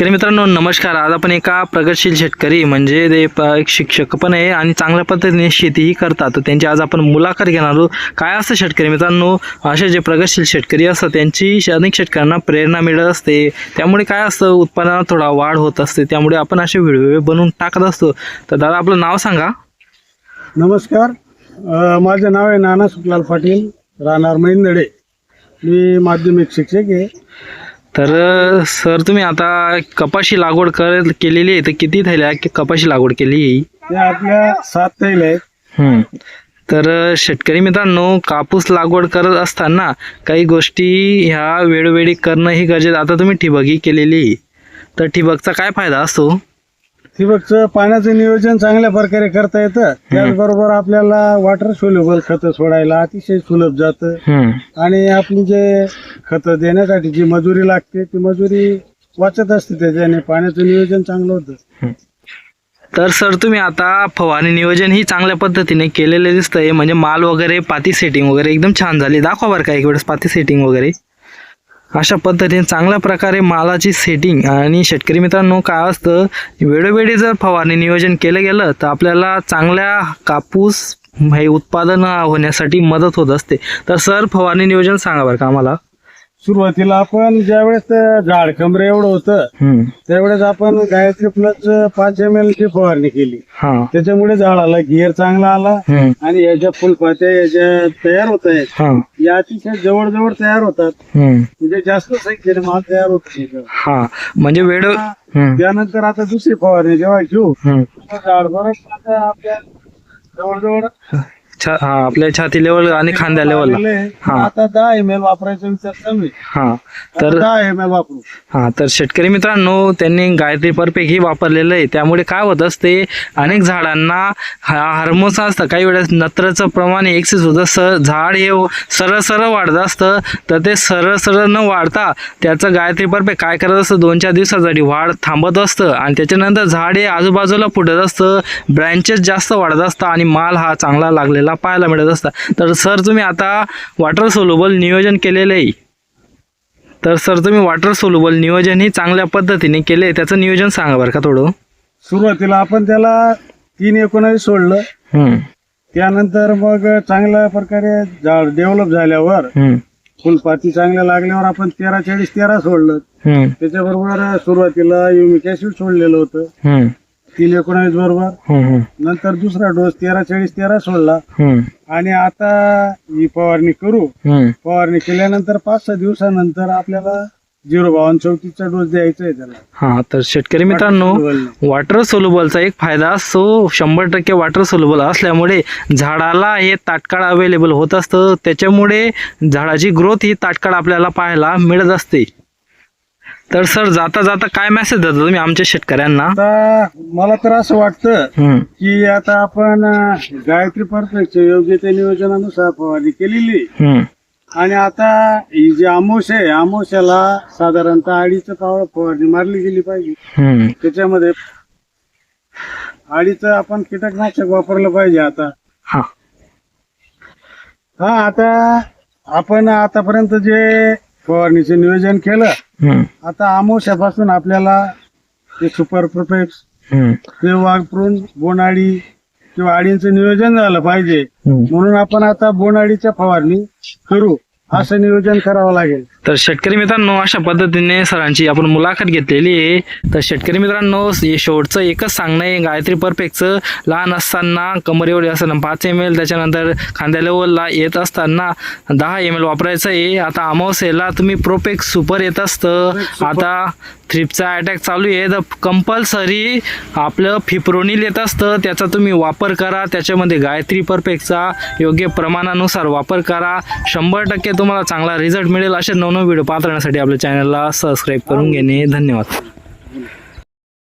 शेतकरी मित्रांनो नमस्कार. आज आपण एका प्रगतशील शेतकरी म्हणजे ते एक शिक्षक पण आहे आणि चांगल्या पद्धतीने शेतीही करतात. तर त्यांची आज आपण मुलाखत घेणार आहोत. काय असतं शेतकरी मित्रांनो? असे जे प्रगतशील शेतकरी असतात त्यांची अनेक शेतकऱ्यांना प्रेरणा मिळत असते. त्यामुळे काय असतं? उत्पादनात थोडा वाढ होत असते. त्यामुळे आपण असे व्हिडिओ बनवून टाकत असतो. तर दादा आपलं नाव सांगा. नमस्कार. माझं नाव आहे नाना सुखलाल पाटील. राहणार महिंदडे मी माध्यमिक शिक्षक आहे. तर सर तुम्ही आता कपाशी लागवड कर केलेली आहे तर किती थैल्या की कपाशी लागवड केली आहे ते आपल्या सात तैल आहेत हम्म. तर शेतकरी मित्रांनो कापूस लागवड करत असताना काही गोष्टी ह्या वेळोवेळी करणं ही गरजेचं आता तुम्ही ठिबकी केलेली आहे. तर ठिबकचा काय फायदा असतो ठिबकचं पाण्याचं नियोजन चांगल्या प्रकारे करता येतं. त्याचबरोबर आपल्याला वॉटर सोल्युबल खतं सोडायला अतिशय सुलभ जातं. हम्म. आणि आपली जे खतं देण्यासाठी जी मजुरी लागते ती मजुरी वाचत असते त्याच्याने पाण्याचं नियोजन चांगलं होतं. तर सर तुम्ही आता फवारणी नियोजन ही चांगल्या पद्धतीने केलेले दिसतंय. म्हणजे माल वगैरे पाती सेटिंग वगैरे एकदम छान झाली. दाखवा बरं का एक वेळेस पाती सेटिंग वगैरे. अशा पद्धतीने चांगल्या प्रकारे मालाची सेटिंग आणि शेतकरी मित्रांनो काय असतं वेळोवेळी जर फवारणी नियोजन केलं गेलं तर आपल्याला चांगल्या कापूस हे उत्पादन होण्यासाठी मदत होत असते. तर सर फवारणी नियोजन सांगा बरं का आम्हाला. सुरुवातीला आपण ज्यावेळेस ते झाड कमरे एवढं होतं हम्म. त्यावेळेस आपण गायत्री प्लस पाच एम एल ची फवारणी केली हा त्याच्यामुळे झाडाला घेर चांगला आला हम्म. आणि याच्या फुलपात्या याच्या तयार होत आहेत हा या अतिशय जवळजवळ तयार होतात हम्म. म्हणजे जास्त संख्येने माल तयार होत नाही. हा म्हणजे वेळ हम्म. त्यानंतर आता दुसरी फवारणी जेव्हा घेऊ हम्म. झाड बरंच आता आपल्या जवळजवळ छा- हा आपल्या छाती लेवल आणि खांद्या लेवलला आलेलं आहे. हा. आता दहा एम एल वापरायचा विचार चालू आहे. हा. तर तर दहा एम एल वापरू. हा तर शेतकरी मित्रांनो त्यांनी गायत्री परफेक्ट ही वापरलेलं आहे. त्यामुळे काय होत असते अनेक झाडांना हार्मोन्स असतं. काही वेळेस नत्रचं प्रमाण एक्सेस होतं. स झाड हे सरळ सरळ वाढत असतं. तर ते सरळ सरळ न वाढता त्याचं गायत्री परफेक्ट काय करत असतं? दोन चार दिवसासाठी वाढ थांबत असतं. आणि त्याच्यानंतर झाड हे आजूबाजूला फुटत असतं. ब्रँचेस जास्त वाढत असतं. आणि माल हा चांगला लागलेला पाहायला मिळत असतं. तर सर तुम्ही आता वॉटर सोल्युबल नियोजन केलेलं आहे. तर सर तुम्ही वॉटर सोल्युबल नियोजन ही चांगल्या पद्धतीने केले त्याचं नियोजन सांगा बरं का थोडं. सुरुवातीला आपण त्याला तीन एकोणावीस सोडलं. हम्म, त्यानंतर मग चांगल्या प्रकारे डेव्हलप झाल्यावर हम्म, फुलपाती चांगल्या लागल्यावर आपण तेरा चाळीस तेरा सोडलं. हम्म, त्याच्याबरोबर सुरुवातीला युमिक ऍसिड सोडलेलं होतं. हम्म, तीन एकोणावीस बरोबर. हम्म, हम्म, नंतर दुसरा डोस तेरा चाळीस तेरा सोडला. हम्म, आणि आता ही फवारणी करू. हम्म. फवारणी केल्यानंतर पाच सहा दिवसानंतर आपल्याला झिरो बावन्न चौतीसचा डोस द्यायचा आहे त्याला. हा तर शेतकरी मित्रांनो वॉटर सोल्युबलचा एक फायदा असतो. शंभर टक्के वॉटर सोल्युबल असल्यामुळे झाडाला हे तात्काळ अवेलेबल होत असतं. त्याच्यामुळे झाडाची ग्रोथ ही तात्काळ आपल्याला पाहायला मिळत असते. तर सर जाता जाता काय मेसेज देता तुम्ही आमच्या शेतकऱ्यांना? आता मला तर असं वाटतं हम्म, की आता आपण अं, गायत्री परफेक्ट योग्य त्या नियोजनानुसार फवारणी केलेली. हम्म, आणि आता ही जी आमोश आहे आमोशाला साधारणतः अडीच पावळ फवारणी मारली गेली पाहिजे. हम्म. त्याच्यामध्ये अडीच आपण कीटकनाशक वापरलं पाहिजे आता. हा. हा आता आपण आतापर्यंत जे फवारणीचं नियोजन केलं आता आमोशापासून आपल्याला ते सुपर प्रोफेक्स ते वापरून बोनाडी किंवा आडींचं नियोजन झालं पाहिजे. म्हणून आपण आता बोनाडीच्या फवारणी करू. असं नियोजन करावं लागेल. तर शेतकरी मित्रांनो अशा पद्धतीने सरांची आपण मुलाखत घेतलेली आहे. तर शेतकरी मित्रांनो हे शेवटचं एकच सांगणं आहे. गायत्री परफेक्टचं लहान असताना कमरेवर असताना पाच एम एल त्याच्यानंतर खांद्या लेवलला येत असताना दहा एम एल वापरायचं आहे. आता अमावस्येला तुम्ही प्रोपेक्ट सुपर येत असतं. आता थ्रिपचा अटॅक चालू आहे. तर कंपल्सरी आपलं फिप्रोनिल येत असतं. त्याचा तुम्ही वापर करा. त्याच्यामध्ये गायत्री परफेक्टचा योग्य प्रमाणानुसार वापर करा. शंभर टक्के तुम्हाला चांगला रिझल्ट मिळेल असे नवनव व्हिडिओ पाहत राहण्यासाठी आपल्या चॅनलला सबस्क्राईब करून घेणे. धन्यवाद.